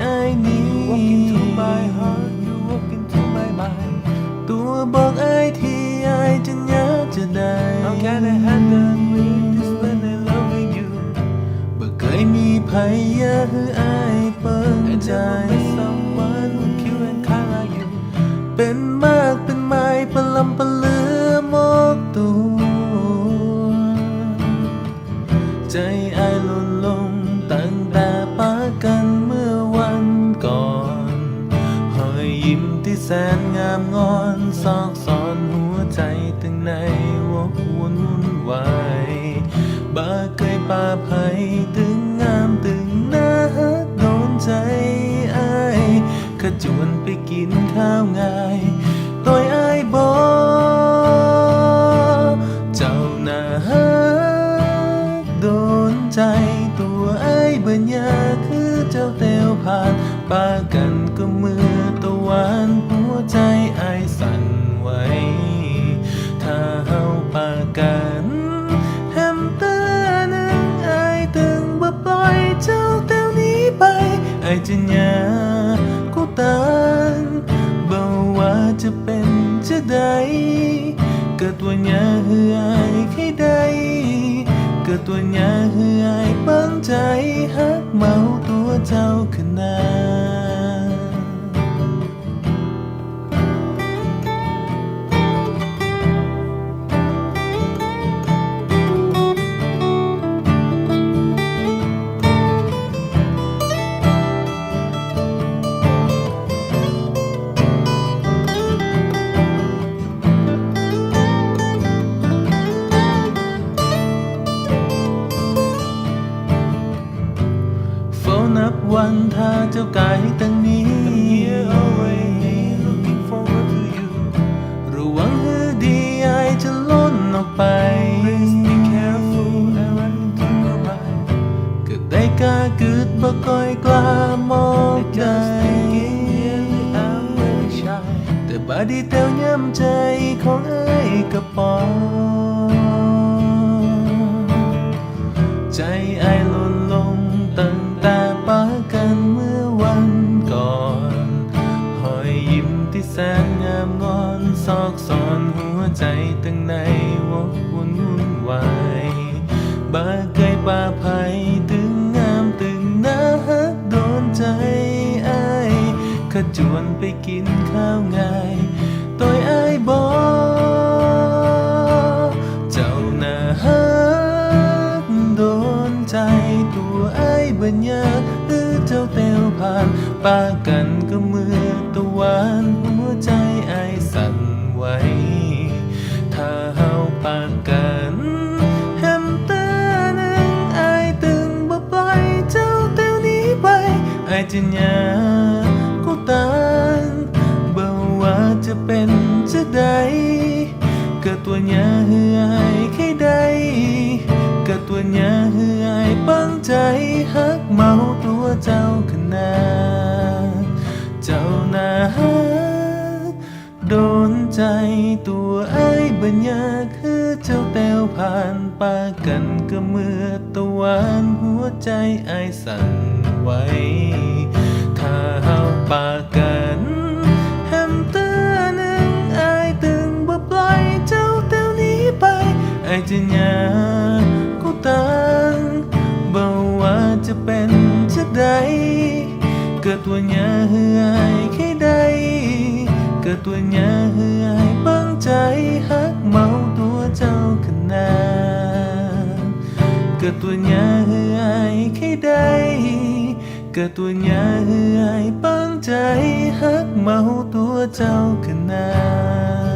ไอ้นี้ Walk into my heart you walk into my mind ตัวบอกไอ้ที่ไอ้จะยากจะได้ How can I handle with this when I loving you บ่เคยมีภัยอยากให้ไอ้เปิด I ใจ never met someone who cute and kind like you เป็นมากเป็นไม้ปลำปลือหมกตัว ใจไอ้ายหล่นลง อนซอกซอนหัวใจตั้งในวกวนวุ่นวายบ้าเคยปาภัยตึงงามตึงหน้าฮักโดนใจไอ้ายขจวนไปกินข้าวง่ายต่อยไอ้ายบอเจ้าหน้าฮักโดนใจตัวไอ้ายบัญญาคือเจ้าเตวผ่านปากัน เป็นจะใดเกิดตัวหยาเหือไอ้แค่ใดเกิดตัวหยาเหือไอ้ปังใจฮักเมา วันเธอจะไกลตั้งนี้ ระวังให้ดีจะล้นออกไป ก็ได้กาเกิดบ่ก้อยกล้ามองใแต่บาดีเตวย้ำใจของไอ้กระป๋อง จวนไปกินข้าวง่ายตัวไอ้บอกเจ้าหน้าฮักโดนใจตัวไอ้บัญญาหรือเจ้าเตวผ่านปากันก็มือตะวันหัวใจไอ้สั่นไหวถ้าเฮาปากกันแฮมเตอร์นั้นไอตึงบ่ปล่อยเจ้าเต้วนี้ไปไอจะยา ตานบ่ว่าจะเป็นจะใดเกิดตัวหยาเหืออายแค่ใดกิดตัวหยาเหืออายปังใจฮักเมาตัวเจ้าขนาดเจ้าหน้าฮักโดนใจตัวไอ้บัญญาคือเจ้าแต้วผ่านปากันก็เมื่อตะวันหัวใจไอ้สั่นไหว ถ้าเฮาปากกันแฮมเตอร์นั้นไอ้ายตึงบ่ปล่อยเจ้าแต้วนี้ไปไอ้ายจะยากูตานบ่ว่าจะเป็นจะใดเกิดตัวหยาเหืออายแค่ใดเกิดตัวหยาเหืออายปังใจฮักเมาตัวเจ้าขนาดเกิดตัวหยาเหืออายแค่ใด กิดตัวหยาเหือไอายปังใจฮักเมาตัวเจ้าขนาด